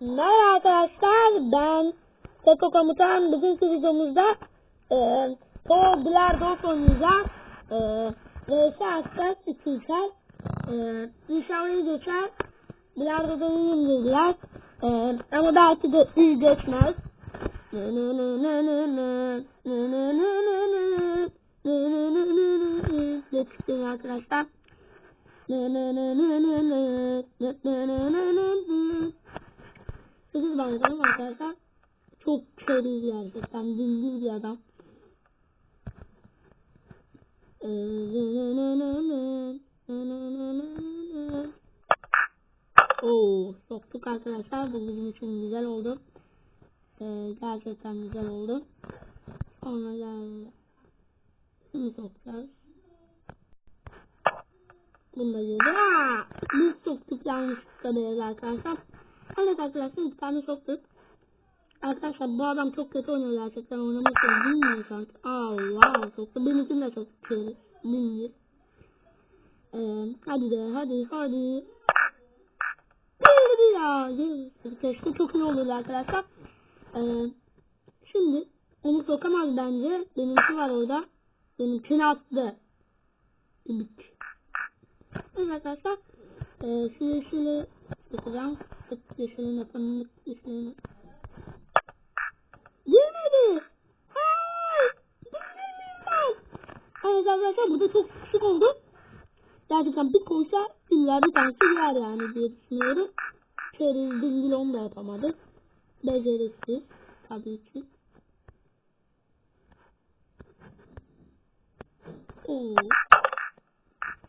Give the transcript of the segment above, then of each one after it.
Merhaba arkadaşlar ben Seko Komutan bugünkü videomuzda e, Paul Bilardos oynayacağız e, VS atacağız iki uçar e, İnşallah geçer Bilardo'da iyiyim dediler e, ama belki de iyi geçmez Nı nı Çok kötü gerçekten. Dingil bir adam. Oo, soktuk arkadaşlar. Bu bizim için güzel oldu. Ee, gerçekten güzel oldu. Sonra gel. Bunu sokacağız. Bunu da yedi. Biz soktuk yanlışlıkla beyaz arkadaşlar. Evet arkadaşlar bir tane soktuk. Arkadaşlar bu adam çok kötü oynuyor gerçekten oynamak için bilmiyor sanki. Aa wow soktu. Benimkini de çok kötü. Bilmiyor. Ee, hadi de hadi hadi. Girdi ya. Girdi. Keşke çok iyi olurdu arkadaşlar. Ee, şimdi onu sokamaz bence. Benimki var orada. Benimkini attı. Evet arkadaşlar. Ee, şu yeşili yapacağım. Yeşilin yapalım. Tık arkadaşlar bu da çok küçük oldu. Gerçekten bir koysa illa bir tanesi girer yani diye düşünüyorum. Çeriz dingil onu da yapamadık. Beceriksiz. Tabii ki. Oo.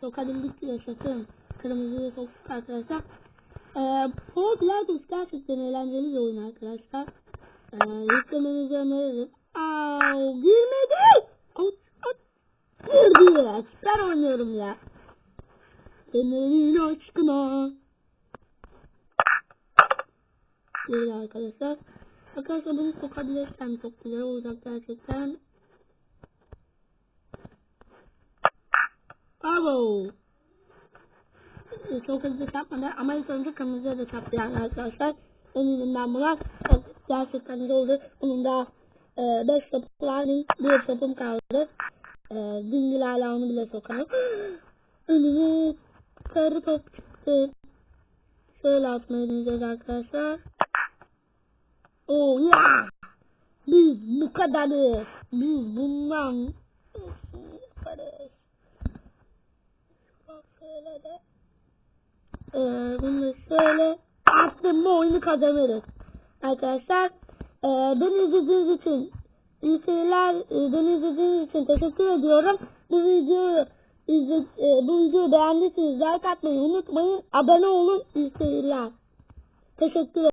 Sokabildik yaşasın. Kırmızıya soktuk arkadaşlar. Ee, Paul Gladys gerçekten eğlenceli bir oyun arkadaşlar. Ya. Süper oynuyorum ya. Senin aşkına. Girdi arkadaşlar. Arkadaşlar bunu sokabilirsem çok güzel olacak gerçekten. Bravo. Çok hızlı çarpmadı ama ilk önce kırmızıya da çarptı yani arkadaşlar. Eminim buna. Gerçekten güzel oldu. Bunun da 5 e, topu var. Bir topum kaldı. E, dingil hala onu bile sokarım. Önüme sarı top çıktı. Şöyle atmayı deneyeceğiz arkadaşlar. Oh ya! Biz bu kadarız. Biz bundan yaparız. Bak şöyle de. Ee, bunu şöyle attım bu oyunu kazanırız. Arkadaşlar e, beni izlediğiniz için iyi seyirler. Beni izlediğiniz için teşekkür ediyorum. Bu videoyu izle, e, bu videoyu beğendiyseniz like atmayı unutmayın. Abone olun. İyi seyirler. Teşekkür ederim.